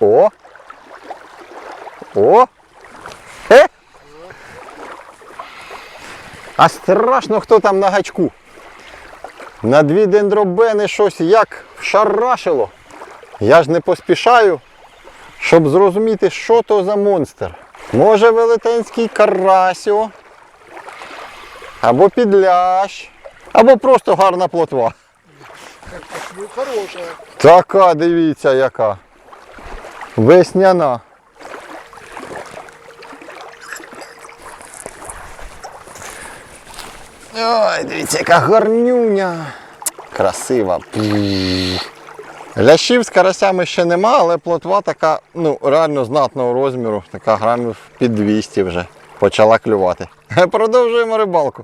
О! О! Е! А страшно, хто там на гачку. На дві дендробени щось як вшарашило. Я ж не поспішаю, щоб зрозуміти, що то за монстр. Може велетенський карасіо, або підлящ, або просто гарна плотва. Хорошая. Така, дивіться, яка. Весняна. Ой, дивіться, яка гарнюня. Красива. Лящів з карасями ще нема, але плотва така, ну, реально знатного розміру, така грамів під 200 вже. Почала клювати. Продовжуємо рибалку.